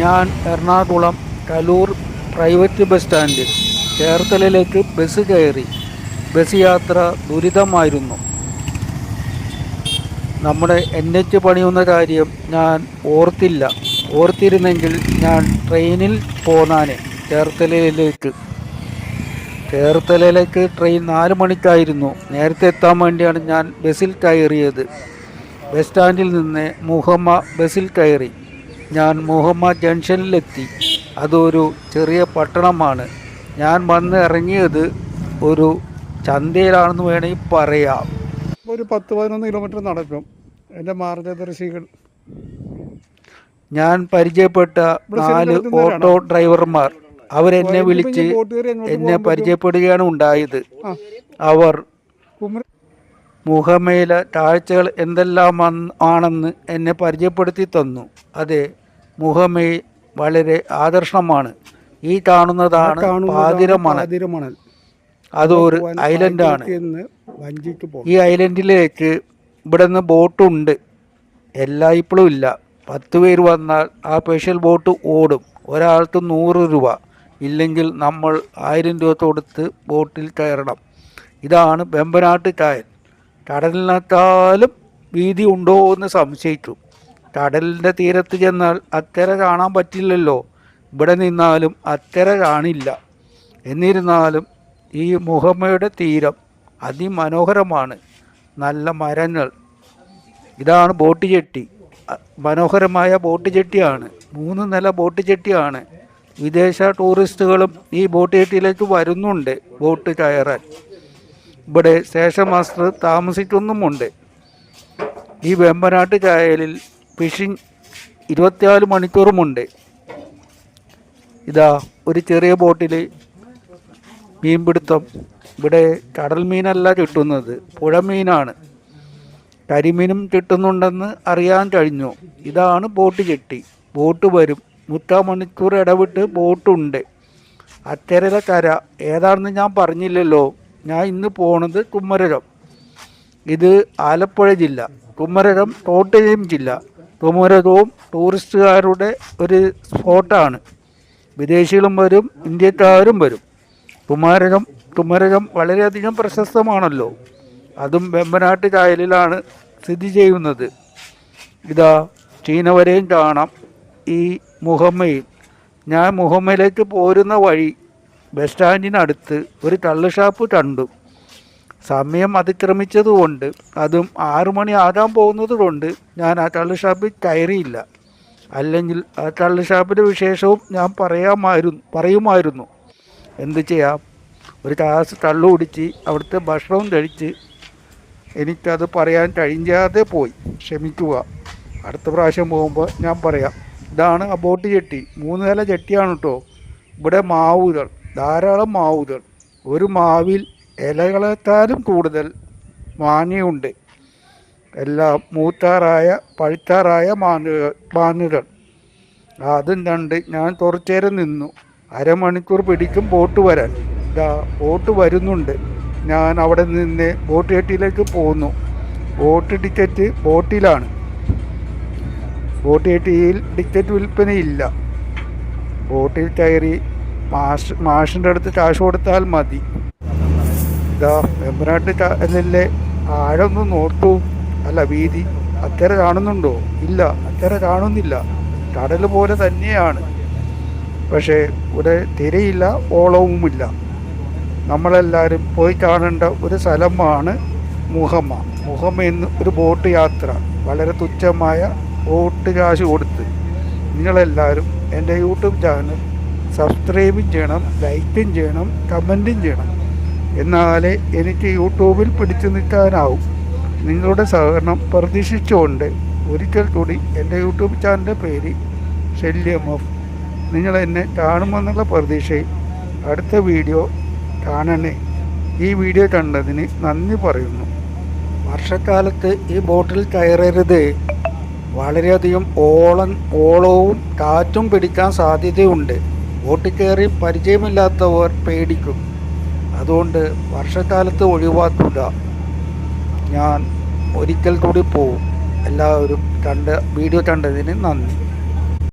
ഞാൻ Ernakulam Kaloor private bus സ്റ്റാൻഡിൽ ചേർത്തലയിലേക്ക് bus കയറി. ബസ് യാത്ര ദുരിതമായിരുന്നു. നമ്മുടെ എൻ എച്ച് പണിയുന്ന കാര്യം ഞാൻ ഓർത്തില്ല. ഓർത്തിരുന്നെങ്കിൽ ഞാൻ ട്രെയിനിൽ പോന്നാനെ ചേർത്തലയിലേക്ക്. ചേർത്തലയിലേക്ക് ട്രെയിൻ നാല് മണിക്കായിരുന്നു. നേരത്തെ എത്താൻ വേണ്ടിയാണ് ഞാൻ ബസ്സിൽ കയറിയത്. ബസ് സ്റ്റാൻഡിൽ നിന്ന് മുഹമ്മ ബസ്സിൽ കയറി. ഞാൻ മുഹമ്മദ് ജംഗ്ഷനിലെത്തി. അതൊരു ചെറിയ പട്ടണമാണ്. ഞാൻ വന്ന് ഇറങ്ങിയത് ഒരു ചന്തയിലാണെന്ന് വേണമെങ്കിൽ പറയാം. ഒരു പത്ത് പതിനൊന്ന് കിലോമീറ്റർ നടക്കും. എന്റെ മാർഗദർശികൾ. ഞാൻ പരിചയപ്പെട്ട നാല് ഓട്ടോ ഡ്രൈവർമാർ. അവരെന്നെ വിളിച്ച് എന്നെ പരിചയപ്പെടുകയാണ് ഉണ്ടായത്. അവർ കുമര താഴ്ചകൾ എന്തെല്ലാം ആണെന്ന് എന്നെ പരിചയപ്പെടുത്തി തന്നു. അതെ മുഹമ്മയിൽ വളരെ ആദർശമാണ്. ഈ കാണുന്നതാണ് പാതിരമണൽ. അതൊരു ഐലൻഡാണ്. ഈ ഐലൻഡിലേക്ക് ഇവിടെ നിന്ന് ബോട്ടുണ്ട്. എല്ലായ്പ്പോഴും ഇല്ല. പത്ത് പേര് വന്നാൽ ആ സ്പെഷ്യൽ ബോട്ട് ഓടും. ഒരാൾക്ക് നൂറ് രൂപ. ഇല്ലെങ്കിൽ നമ്മൾ ആയിരം രൂപ കൊടുത്ത് ബോട്ടിൽ കയറണം. ഇതാണ് വെമ്പനാട്ട് കായൽ കടലിനേക്കാളും വീതി ഉണ്ടോ എന്ന് സംശയിച്ചു. കടലിന്റെ തീരത്ത് ചെന്നാൽ അക്കരെ കാണാൻ പറ്റില്ലല്ലോ. ഇവിടെ നിന്നാലും അക്കരെ കാണില്ല. എന്നിരുന്നാലും ഈ മുഹമ്മയുടെ തീരം അതിമനോഹരമാണ്. നല്ല മരങ്ങൾ. ഇതാണ് ബോട്ട് ചെട്ടി മനോഹരമായ ബോട്ട് ചെട്ടിയാണ് മൂന്ന് നില ബോട്ട് ചെട്ടിയാണ് വിദേശ ടൂറിസ്റ്റുകളും ഈ ബോട്ട് ചെട്ടിയിലേക്ക് വരുന്നുണ്ട് ബോട്ട് കയറാൻ. ഇവിടെ സ്റ്റേഷൻ മാസ്റ്റർ താമസിച്ചൊന്നുമുണ്ട് ഈ വെമ്പനാട്ട് ചായലിൽ ഫിഷിംഗ് ഇരുപത്തിനാല് മണിക്കൂറുമുണ്ട്. ഇതാ ഒരു ചെറിയ ബോട്ടിൽ മീൻപിടുത്തം. ഇവിടെ കടൽ മീനല്ല കിട്ടുന്നത് പുഴ മീനാണ് കരിമീനും കിട്ടുന്നുണ്ടെന്ന് അറിയാൻ കഴിഞ്ഞു. ഇതാണ് ബോട്ട് ചെട്ടി. ബോട്ട് വരും. മുക്കാൽ മണിക്കൂർ ഇടവിട്ട് ബോട്ടുണ്ട്. അക്കരയിലെ കര. ഏതാണെന്ന് ഞാൻ പറഞ്ഞില്ലല്ലോ. ഞാൻ ഇന്ന് പോണത് കുമ്മരകം. ഇത് ആലപ്പുഴ ജില്ല. കുമ്മരകം കോട്ടയം ജില്ല. കുമരകവും ടൂറിസ്റ്റുകാരുടെ ഒരു സ്പോട്ടാണ്. വിദേശികളും വരും ഇന്ത്യക്കാരും വരും. കുമാരകം കുമരകം വളരെയധികം പ്രശസ്തമാണല്ലോ. അതും വെമ്പനാട്ട് കായലിലാണ് സ്ഥിതി ചെയ്യുന്നത്. ഇതാ ചീനവരെയും കാണാം. ഈ മുഹമ്മയിൽ. ഞാൻ മുഹമ്മയിലേക്ക് പോരുന്ന വഴി ബസ് സ്റ്റാൻഡിനടുത്ത് ഒരു കള്ള് ഷാപ്പ് കണ്ടു. സമയം അതിക്രമിച്ചതുകൊണ്ട് അതും ആറു മണി ആകാൻ പോകുന്നതുകൊണ്ട് ഞാൻ ആ കള്ള് ഷാപ്പിൽ കയറിയില്ല. അല്ലെങ്കിൽ ആ കള്ള് ഷാപ്പിന്റെ വിശേഷവും ഞാൻ പറയാമായിരുന്നു പറയുമായിരുന്നു. എന്ത് ചെയ്യാം? ഒരു ഗ്ലാസ് കള്ളു കുടിച്ച് അവിടുത്തെ ഭക്ഷണവും കഴിച്ച് എനിക്കത് പറയാൻ കഴിഞ്ഞാതെ പോയി. ക്ഷമിക്കുക. അടുത്ത പ്രാവശ്യം പോകുമ്പോൾ ഞാൻ പറയാം. ഇതാണ് ആ ബോട്ട് ചെട്ടി മൂന്ന് നില ചെട്ടിയാണ് കേട്ടോ ഇവിടെ മാവുകൾ. ധാരാളം മാവുകൾ. ഒരു മാവിൽ ഇലകളെക്കാളും കൂടുതൽ മാങ്ങയുണ്ട്. എല്ലാം മൂത്താറായ പഴുത്താറായ മാങ്ങുകൾ മാങ്ങുകൾ. അതും കണ്ട് ഞാൻ കുറച്ചേരം നിന്നു. അരമണിക്കൂർ പിടിക്കും ബോട്ട് വരാൻ. ഇതാ ബോട്ട് വരുന്നുണ്ട്. ഞാൻ അവിടെ നിന്ന് ബോട്ട് കെട്ടിയിലേക്ക് പോന്നു. ബോട്ട് ടിക്കറ്റ് ബോട്ടിലാണ്. ബോട്ട് കെട്ടിയിൽ ടിക്കറ്റ് വിൽപ്പനയില്ല. ബോട്ടിൽ കയറി മാഷ് മാഷിന്റെ അടുത്ത് കാശ് കൊടുത്താൽ മതി. ഇതാ വെമ്പനാട്ട് കായലിലെ ആഴൊന്ന് നോക്കൂ. അല്ല വീതി അക്കരെ കാണുന്നുണ്ടോ? ഇല്ല അക്കരെ കാണുന്നില്ല. കടൽ പോലെ തന്നെയാണ്. പക്ഷേ ഇവിടെ തിരയില്ല ഓളവുമില്ല. നമ്മളെല്ലാവരും പോയി കാണേണ്ട ഒരു സ്ഥലമാണ് മുഹമ്മ. മുഹമ്മ എന്ന് ഒരു ബോട്ട് യാത്ര. വളരെ തുച്ഛമായ ബോട്ട് കാശ് കൊടുത്ത്. നിങ്ങളെല്ലാവരും എന്റെ യൂട്യൂബ് ചാനൽ സബ്സ്ക്രൈബും ചെയ്യണം ലൈക്കും ചെയ്യണം കമന്റും ചെയ്യണം. എന്നാലേ എനിക്ക് യൂട്യൂബിൽ പിടിച്ചു നിൽക്കാനാവും. നിങ്ങളുടെ സഹകരണം പ്രതീക്ഷിച്ചുകൊണ്ട് ഒരിക്കൽ കൂടി എന്റെ യൂട്യൂബ് ചാനലിന്റെ പേര് ശല്യം ഓഫ്. നിങ്ങൾ എന്നെ കാണുമെന്നുള്ള പ്രതീക്ഷയിൽ അടുത്ത വീഡിയോ കാണണേ. ഈ വീഡിയോ കണ്ടതിന് നന്ദി പറയുന്നു. വർഷക്കാലത്ത് ഈ ബോട്ടിൽ കയറരുത്. വളരെയധികം ഓളം ഓളവും കാറ്റും പിടിക്കാൻ സാധ്യതയുണ്ട്. ബോട്ടിൽ കയറി പരിചയമില്ലാത്തവർ പേടിക്കും. അതുകൊണ്ട് വർഷക്കാലത്ത് ഒഴിവാക്കുക ഞാൻ ഒരിക്കൽ കൂടി പോവും. എല്ലാവരും കണ്ട് വീഡിയോ കണ്ടതിന് നന്ദി.